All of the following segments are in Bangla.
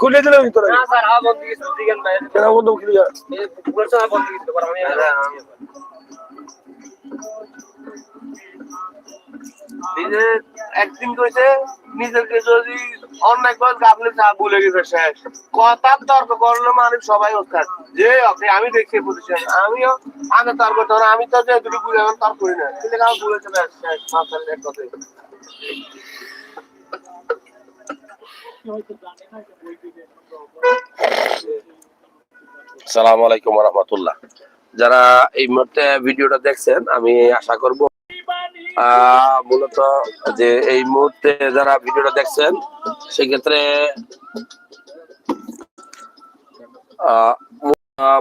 খুলে দিলাম ভিতরে। কেন বন্ধ খুলে নিজে নিজেকে যদি চা ভুলে গেছে শেষ কথার তর্ক মানুষ সবাই যে আপনি, আমি আমিও আগে তর্ক আমি তো যে দুটো তর্ক করি না। কিন্তু আমার ভুলে চলে আসছে সালাম আলাইকুম রহমতুল্লাহ। যারা এই মুহূর্তে ভিডিওটা দেখছেন, আমি আশা করব মূলত যে এই মুহূর্তে যারা ভিডিওটা দেখছেন, সেক্ষেত্রে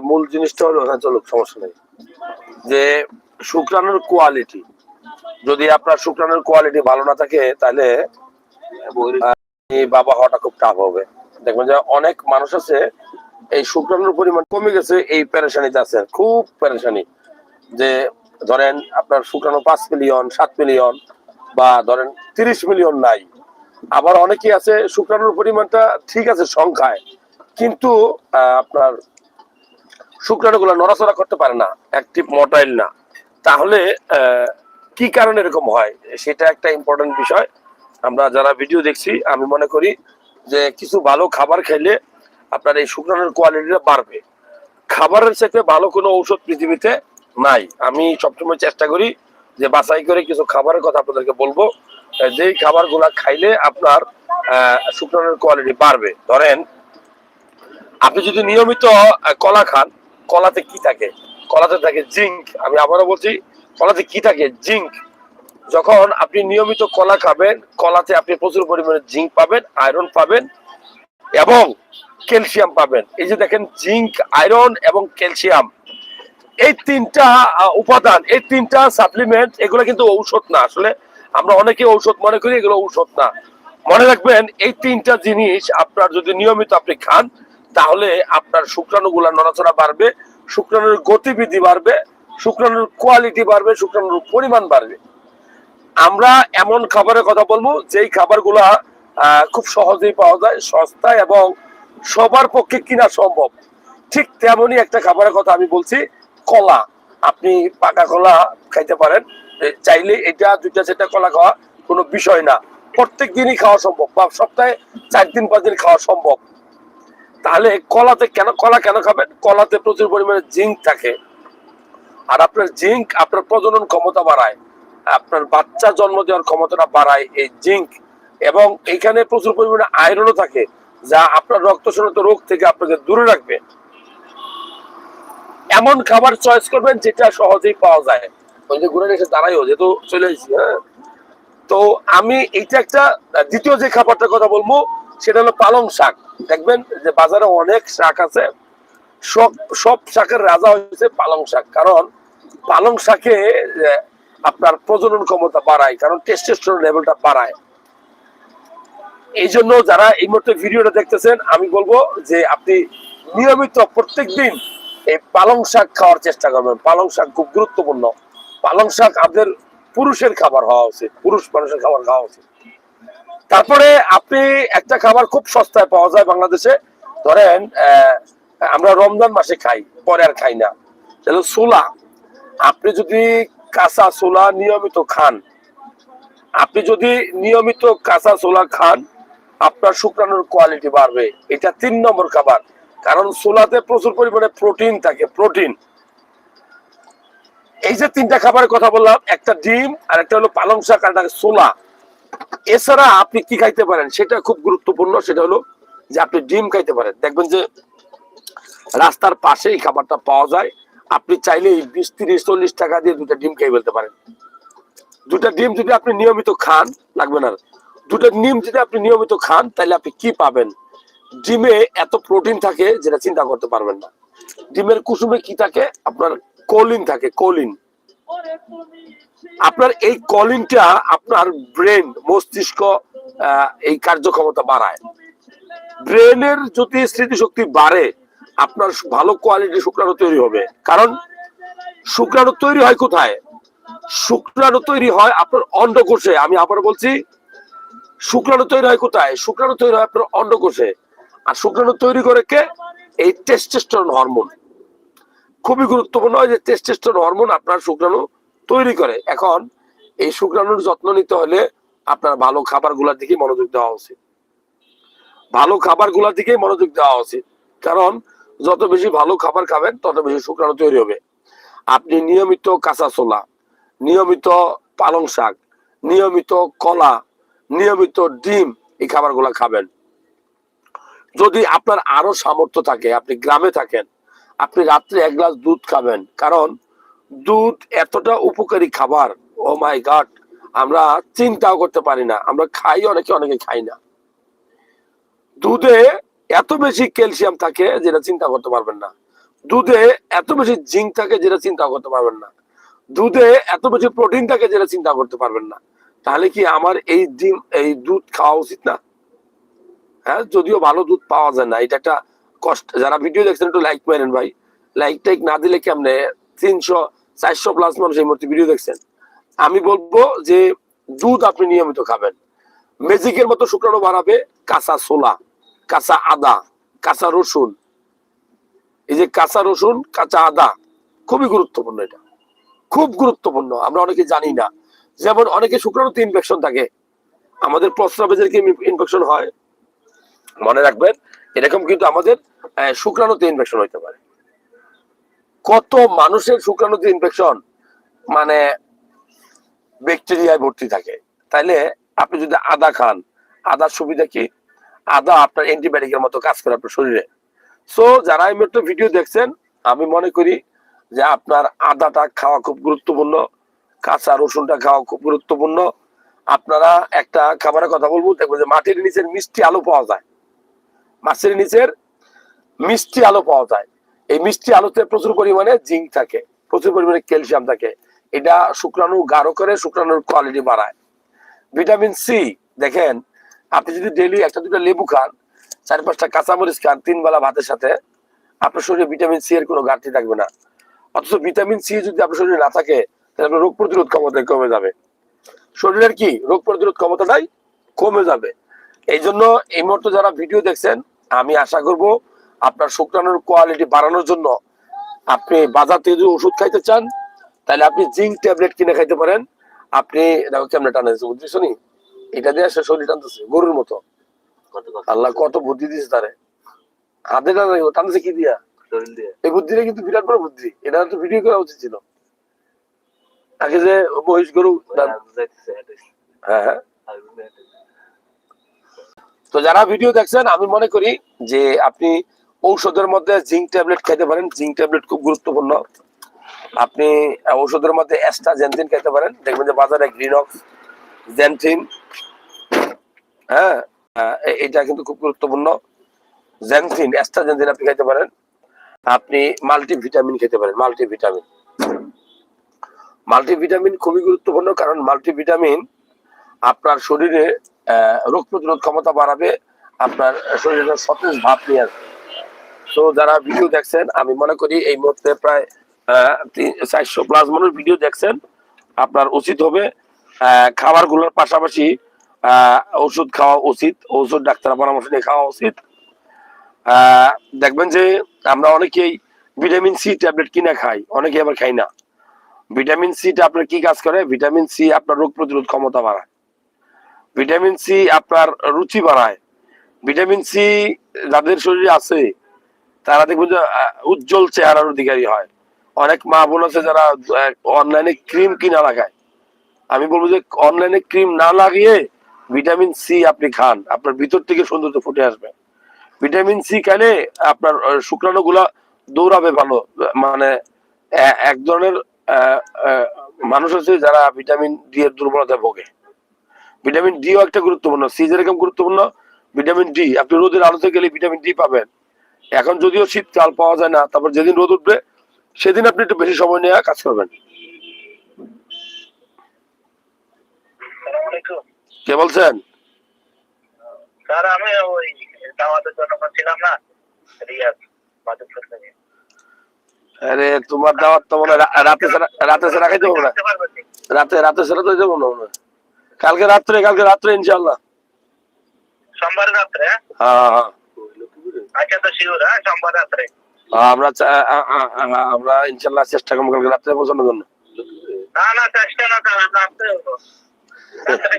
মূল- জিনিসটা হলো হ্যাঁ চলুক, সমস্যা নেই। যে শুক্রাণুর কোয়ালিটি যদি আপনার শুক্রাণুর কোয়ালিটি ভালো না থাকে, তাহলে বাবা হওয়াটা খুব টাফ হবে। দেখবেন যে অনেক মানুষ আছে, এই শুক্রাণুর পরিমাণ কমে গেছে, এই প্যারেশানিতে আছে। খুব প্যারেশানি যে ধরেন আপনার শুক্রাণু পাঁচ মিলিয়ন সাত মিলিয়ন বা ধরেন তিরিশ মিলিয়ন নাই। আবার অনেকেই আছে, শুক্রাণুর পরিমাণটা ঠিক আছে সংখ্যায়, কিন্তু আপনার শুক্রাণুগুলো নড়াচড়া করতে পারে না অ্যাক্টিভ মোটাইল না। তাহলে কি কারণে এরকম হয়? সেটা একটা ইম্পর্টেন্ট বিষয়। আমরা যারা ভিডিও দেখছি, আমি মনে করি যে কিছু ভালো খাবার খেলে আপনার এই শুক্রাণুর কোয়ালিটিটা বাড়বে। খাবারের সাথে ভালো কোনো ঔষধ পৃথিবীতে নাই। আমি সবসময় চেষ্টা করি যে বাছাই করে কিছু খাবারের কথা আপনাদেরকে বলব। যেই খাবারগুলা খাইলে আপনার শুক্রাণুর কোয়ালিটি বাড়বে। ধরেন, আপনি যদি নিয়মিত কলা খান, কলাতে কি থাকে? কলাতে থাকে জিঙ্ক। আমি আবারও বলছি, কলাতে কি থাকে? জিঙ্ক। যখন আপনি নিয়মিত কলা খাবেন, কলাতে আপনি প্রচুর পরিমাণে জিঙ্ক পাবেন, আয়রন পাবেন এবং ক্যালসিয়াম পাবেন। এই যে দেখেন, জিঙ্ক, আয়রন এবং ক্যালসিয়াম। এই তিনটা উপাদান, এই তিনটা সাপ্লিমেন্ট এগুলো কিন্তু ঔষধ না। আসলে আমরা অনেকে ঔষধ মনে করি, এগুলো ঔষধ না। মনে রাখবেন, এই তিনটা জিনিস আপনার যদি নিয়মিত আপনি খান, তাহলে আপনার শুক্রাণুগুলা নড়াচড়া বাড়বে, শুক্রাণুর গতিবিধি বাড়বে, শুক্রাণুর কোয়ালিটি বাড়বে, শুক্রাণুর পরিমাণ বাড়বে। আমরা এমন খাবারের কথা বলব, যেই খাবারগুলা খুব সহজেই পাওয়া যায় সস্তা এবং সবার পক্ষে কিনা সম্ভব। ঠিক তেমনই একটা খাবারের কথা আমি বলছি কলা, আপনি পাকা কলা খাইতে পারেন। চাইলে এটা, দুইটা, চারটা কলা খাওয়া কোনো বিষয় না। প্রত্যেক দিনই খাওয়া সম্ভব বা সপ্তাহে চার দিন, পাঁচ দিন খাওয়া সম্ভব। তাহলে কলাতে কেন, কলা কেন খাবেন? কলাতে প্রচুর পরিমাণে জিঙ্ক থাকে। আর আপনার জিঙ্ক, আপনার প্রজনন ক্ষমতা বাড়ায়। আপনার বাচ্চা জন্ম দেওয়ার ক্ষমতাটা বাড়ায় এই জিঙ্ক। এবং এখানে প্রচুর পরিমাণে আয়রনও থাকে, যা আপনার রক্ত রোগ থেকে আপনাকে দূরে রাখবে। এমন খাবার চয়েস করবেন যেটা সহজেই পাওয়া যায়। ওই যে ঘুরে এসে দাঁড়াইও, যেহেতু চলে এসেছি হ্যাঁ। তো আমি এইটা একটা, দ্বিতীয় যে খাবারটার কথা বলব, সেটা হলো পালং শাক। দেখবেন যে বাজারে অনেক শাক আছে, সব সব শাকের রাজা হয়েছে পালং শাক। কারণ পালং শাকে আপনার প্রজনন ক্ষমতা বাড়ায়, কারণ টেস্টোস্টেরন লেভেলটা বাড়ায়। এই জন্য যারা এই মুহূর্তে ভিডিওটা দেখতেছেন, আমি বলব যে আপনি নিয়মিত প্রত্যেক দিন এই পালং শাক খাওয়ার চেষ্টা করবেন। পালং শাক খুব গুরুত্বপূর্ণ। পালং শাক আমাদের পুরুষের খাবার হওয়া উচিত, পুরুষ মানুষের খাবার খাওয়া উচিত। তারপরে আপনি একটা খাবার খুব সস্তায় পাওয়া যায় বাংলাদেশে। ধরেন আমরা রমজান মাসে খাই, পরে আর খাই না। সোলা আপনি যদি কাঁচা সোলা নিয়মিত খান, আপনি যদি নিয়মিত কাঁচা সোলা খান, আপনার শুক্রাণুর কোয়ালিটি বাড়বে। এটা তিন নম্বর খাবার। কারণ সোলাতে প্রচুর পরিমাণে প্রোটিন থাকে, প্রোটিন। এই যে তিনটা খাবারের কথা বললাম, একটা ডিম আর একটা হলো পালং শাক আর একটা সোলা। এছাড়া আপনি কি খাইতে পারেন? সেটা খুব গুরুত্বপূর্ণ, সেটা হলো যে আপনি ডিম খাইতে পারেন। দেখবেন যে রাস্তার পাশে এই খাবারটা পাওয়া যায়। আপনি চাইলে এই বিশ, তিরিশ, চল্লিশ টাকা দিয়ে দুটা ডিম খেয়ে ফেলতে পারেন। দুটা ডিম যদি আপনি নিয়মিত খান, লাগবে না। দুটা ডিম যদি আপনি নিয়মিত খান, তাহলে আপনি কি পাবেন? ডিমে এত প্রোটিন থাকে যেটা চিন্তা করতে পারবেন না। ডিমের কুসুমে কি থাকে? আপনার কোলিন থাকে, কোলিন। আপনার এই কলিনটা আপনার ব্রেন, মস্তিষ্ক এই কার্যক্ষমতা বাড়ায়। ব্রেনের যদি স্মৃতিশক্তি বাড়ে, আপনার ভালো কোয়ালিটি শুক্রাণু তৈরি হবে। কারণ শুক্রাণু তৈরি হয় কোথায়? শুক্রাণু তৈরি হয় আপনার অন্ডকোষে। আমি আবার বলছি, শুক্রাণু তৈরি হয় কোথায়? শুক্রাণু তৈরি হয় আপনার অন্ডকোষে। আর শুক্রাণু তৈরি করে কে? এই টেস্টেস্টরন হরমোন খুবই গুরুত্বপূর্ণ যে টেস্টেস্টরন হরমোন আপনার শুক্রাণু তৈরি করে। এখন এই শুক্রাণুর যত্ন নিতে হলে আপনার ভালো খাবারগুলার দিকে মনোযোগ দেওয়া উচিত। ভালো খাবারগুলার দিকে মনোযোগ দেওয়া উচিত। কারণ যত বেশি ভালো খাবার খাবেন, তত বেশি শুক্রাণু তৈরি হবে। আপনি নিয়মিত কাঁচা ছোলা, নিয়মিত পালং শাক, নিয়মিত কলা, নিয়মিত ডিম এই খাবারগুলো খাবেন। যদি আপনার আরও সামর্থ্য থাকে, আপনি গ্রামে থাকেন, আপনি রাত্রে এক গ্লাস দুধ খাবেন। কারণ দুধ এতটা উপকারী খাবার ও মাই গড আমরা চিন্তাও করতে পারি না। আমরা খাই, অনেকে অনেকে খাই না। দুধে এত বেশি ক্যালসিয়াম থাকে যেটা চিন্তা করতে পারবেন না। দুধে এত বেশি জিঙ্ক থাকে যেটা চিন্তা করতে পারবেন না। দুধে এত বেশি প্রোটিন থাকে যেটা চিন্তা করতে পারবেন না। তাহলে কি আমার এই ডিম, এই দুধ খাওয়া উচিত না? হ্যাঁ যদিও ভালো দুধ পাওয়া যায় না। এটা একটা কষ্ট। যারা ভিডিও দেখছেন, একটু লাইক মারেন ভাই। লাইক টাইক না দিলে কেমনে? তিনশো, চারশো প্লাস মানুষ এই মুহূর্তে ভিডিও দেখছেন। আমি বলব যে, দুধ আপনি নিয়মিত খাবেন। ম্যাজিকের মতো শুক্রাণু বাড়াবে কাঁচা ছোলা, কাঁচা আদা, কাঁচা রসুন। এই যে কাঁচা রসুন, কাঁচা আদা, খুবই গুরুত্বপূর্ণ এটা। খুব গুরুত্বপূর্ণ, আমরা অনেকে জানি না। যেমন অনেকে শুক্রাণুতে ইনফেকশন থাকে। আমাদের প্রস্রাবে যে ইনফেকশন হয়। মনে রাখবেন, এরকম কিন্তু আমাদের শুক্রাণুতে ইনফেকশন হইতে পারে। কত মানুষের শুক্রাণুতে ইনফেকশন মানে ব্যাকটেরিয়ায় ভর্তি থাকে। তাইলে আপনি যদি আদা খান, আদার সুবিধা কি? আদা আপনার অ্যান্টিবায়োটিকের মতো কাজ করে আপনার শরীরে। সো যারা এই ভিডিও দেখছেন, আমি মনে করি যে আপনার আদাটা খাওয়া খুব গুরুত্বপূর্ণ, কাঁচা রসুনটা খাওয়া খুব গুরুত্বপূর্ণ। আপনারা একটা খাবারের কথা বলব দেখব যে মাটির নিচের মিষ্টি আলু পাওয়া যায়। মাছের নিচের মিষ্টি আলু পাওয়া যায়। এই মিষ্টি আলুতে প্রচুর পরিমাণে জিঙ্ক থাকে, প্রচুর পরিমাণে ক্যালসিয়াম থাকে। এটা শুক্রাণু গাঢ় করে শুক্রাণুর কোয়ালিটি বাড়ায়। ভিটামিন সি, দেখেন, আপনি যদি ডেইলি একটা দুটো লেবু খান, চার পাঁচটা কাঁচামরিচ খান, তিন বেলা ভাতের সাথে, আপনার শরীরে ভিটামিন সি এর কোনো ঘাটতি থাকবে না। অথচ ভিটামিন সি যদি আপনার শরীরে না থাকে, তাহলে আপনার রোগ প্রতিরোধ ক্ষমতা কমে যাবে। শরীরের কি? রোগ প্রতিরোধ ক্ষমতাটাই কমে যাবে। এই জন্য এই মুহূর্তে যারা ভিডিও দেখছেন আমি আশা করব আপনার শুক্রাণুর কোয়ালিটি বাড়ানোর জন্য আপনি বাজার থেকে যদি ওষুধ খাইতে চান তাহলে আপনি জিঙ্ক ট্যাবলেট কিনে খাইতে পারেন। আপনি দেখো কেমনে টানাইছে বুঝছিস নি? এটা দিয়ে সে শরীর টানতেছে গরুর মতো। আল্লাহ কত বুদ্ধি দিয়েছে তারে। হাতে টানাই টানতেছে কি দিয়া? এই বুদ্ধিটা কিন্তু বিরাট বড় বুদ্ধি এটা তো ভিডিও করা উচিত ছিল। আগে যে মহিষ গরু হ্যাঁ হ্যাঁ। তো যারা ভিডিও দেখছেন, আমি মনে করি যে আপনি ঔষধের মধ্যে জিঙ্ক ট্যাবলেট খেতে পারেন। জিঙ্ক ট্যাবলেট খুব গুরুত্বপূর্ণ। আপনি ঔষধের মধ্যে এক্সট্রা জেনথিন খেতে পারেন। দেখবেন যে বাজারে গ্রিনক্স, জেনথিন হ্যাঁ এটা কিন্তু খুব গুরুত্বপূর্ণ। জেনথিন এক্সট্রা জেনথিন আপনি খেতে পারেন। আপনি মাল্টি ভিটামিন খেতে পারেন মাল্টি ভিটামিন মাল্টি ভিটামিন খুবই গুরুত্বপূর্ণ, কারণ মাল্টি ভিটামিন আপনার শরীরে রোগ প্রতিরোধ ক্ষমতা বাড়াবে, আপনার শরীরে সতেজ ভাব নিয়ে আসবে। তো যারা ভিডিও দেখছেন, আমি মনে করি এই মুহূর্তে প্রায় চারশো প্লাস মানুষ ভিডিও দেখছেন, আপনার উচিত হবে খাবারগুলোর পাশাপাশি ওষুধ খাওয়া উচিত, ওষুধ ডাক্তার পরামর্শ নিয়ে খাওয়া উচিত। দেখবেন যে আমরা অনেকেই ভিটামিন সি ট্যাবলেট কিনে খাই অনেকে আবার খাই না। ভিটামিন সিটা আপনার কি কাজ করে? ভিটামিন সি আপনার রোগ প্রতিরোধ ক্ষমতা বাড়ায়। ভিটামিন সি আপনার রুচি বাড়ায়। ভিটামিন সি যাদের শরীরে আছে, তারা দেখবেন যে উজ্জ্বল চেহারার অধিকারী হয়। অনেক মা বোন আছে যারা অনলাইনে ক্রিম কিনা লাগায়। আমি বলব যে, অনলাইনে ক্রিম না লাগিয়ে ভিটামিন সি আপনি খান। আপনার ভিতর থেকে সৌন্দর্য ফুটে আসবে। ভিটামিন সি খেলে আপনার শুক্রাণু গুলা দৌড়াবে ভালো। মানে এক ধরনের মানুষ আছে যারা ভিটামিন ডি এর দুর্বলতায় ভোগে। ভিটামিন ডিও একটা গুরুত্বপূর্ণ সি যেরকম গুরুত্বপূর্ণ ভিটামিন ডি আপনি রোদের আলোতে গেলে ভিটামিন ডি পাবেন। এখন যদিও শীতকাল পাওয়া যায় না তারপর যেদিন রোদ উঠবে সেদিন আপনি একটু বেশি সময় নিয়ে কাজ করবেন। কে বলছেন? স্যার আমি ওই দাওয়াতের জন্য ছিলাম না রিয়াজ আরে তোমার দাওয়াত তো মনে রাতে রাতে ছাড়া খাইতে হবে না? রাতে রাতে ছাড়া তো যাব না। কালকে রাত্রে কালকে রাত্রে ইনশাল্লাহ সোমবার রাত্রে? হ্যাঁ? হ্যাঁ। আচ্ছা তো শিওর হ্যাঁ সোমবার রাত্রে। আমরা আমরা ইনশাল্লাহ চেষ্টা করব কালকে রাত্রে পৌঁছানোর জন্য। না না চেষ্টা না করেন রাত্রে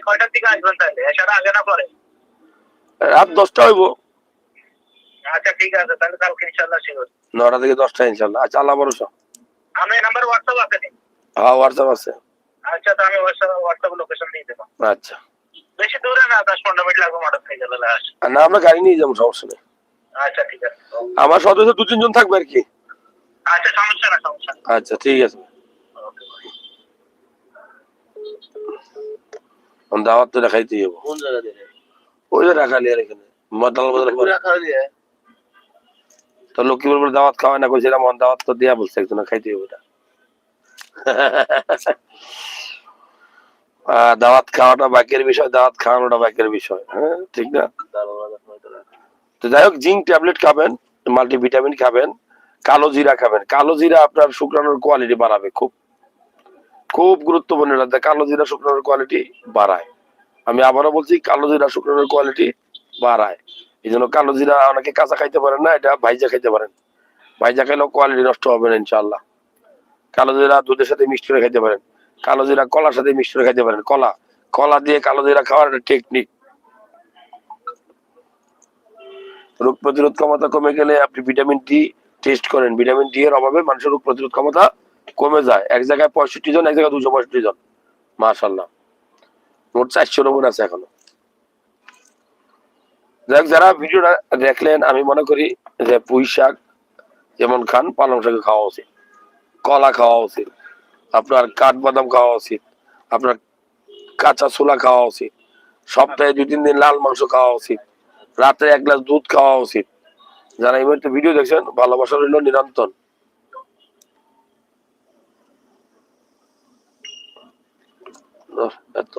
কয়টার দিকে আসবেন তাহলে? এছাড়া আগে না পরে? রাত দশটা হইব। আচ্ছা ঠিক আছে তাহলে কালকে ইনশাল্লাহ শিওর নটা থেকে দশটা ইনশাল্লাহ আচ্ছা আল্লাহ ভরসা। আমি নাম্বার হোয়াটসঅ্যাপ আছে নি? হ্যাঁ হোয়াটসঅ্যাপ আছে। আচ্ছা তো আমি হোয়াটসঅ্যাপ লোকেশন দিয়ে দেবো আচ্ছা। বেশি দূরে না দশ পনেরো মিনিট লাগবে থেকে গেলে না আমরা গাড়ি নিয়ে যাব সমস্যা নেই। আচ্ছা ঠিক আছে। আমার সদস্য দু তিনজন থাকবে আর কি? আচ্ছা সমস্যা না সমস্যা আচ্ছা ঠিক আছে। দাওয়াত তো দেখাইতে যাব কোন জায়গা দিয়ে ওই যে রাখালি আর এখানে বদল তো লক্ষ্মীপুর বলে দাওয়াত খাওয়ায় না কইছিলাম দাওয়াত তো দিয়া বলছে একজন খাইতে হবে এটা। দাওয়াত খাওয়াটা বাকের বিষয়, দাওয়াত খাওয়ানোটা বাকের বিষয় হ্যাঁ ঠিক না? তো যাই হোক, জিঙ্ক ট্যাবলেট খাবেন, মাল্টিভিটামিন খাবেন, কালো জিরা খাবেন। কালো জিরা আপনার শুক্রাণুর কোয়ালিটি বাড়াবে খুব। খুব গুরুত্বপূর্ণ এটা। কালো জিরা শুক্রাণুর কোয়ালিটি বাড়ায়। আমি আবারও বলছি, কালো জিরা শুক্রাণুর কোয়ালিটি বাড়ায়। এই জন্য কালো জিরা অনেকে কাঁচা খাইতে পারেন না, এটা ভাইজা খাইতে পারেন। ভাইজা খাইলেও কোয়ালিটি নষ্ট হবে না ইনশাল্লাহ কালো জিরা দুধের সাথে মিক্স করে খাইতে পারেন। কালো জিরা কলার সাথে মিশ্র খাইতে পারেন। কলা কলা দিয়ে কালো জিরা খাওয়ার একটা টেকনিক রোগ প্রতিরোধ ক্ষমতা কমে গেলে আপনি ভিটামিন ডি টেস্ট করেন। ভিটামিন ডি এর অভাবে মানুষের রোগ প্রতিরোধ ক্ষমতা কমে যায়। এক জায়গায় পঁয়ষট্টি জন, এক জায়গায় দুশো পঁয়ষট্টি জন। মাশাল্লাহ মোট চারশো নমুন আছে এখনও। যাক, যারা ভিডিওটা দেখলেন, আমি মনে করি যে পুঁই শাক যেমন খান, পালং শাক খাওয়া উচিত। কলা খাওয়া উচিত। আপনার কাঠবাদাম খাওয়া উচিত, আপনার কাঁচা ছোলা খাওয়া উচিত, সপ্তাহে দুই, তিন দিন লাল মাংস খাওয়া উচিত, রাতে এক গ্লাস দুধ খাওয়া উচিত। যারা এই মুহূর্তে ভিডিও দেখছেন, ভালোবাসা রইল নিরন্তর। এত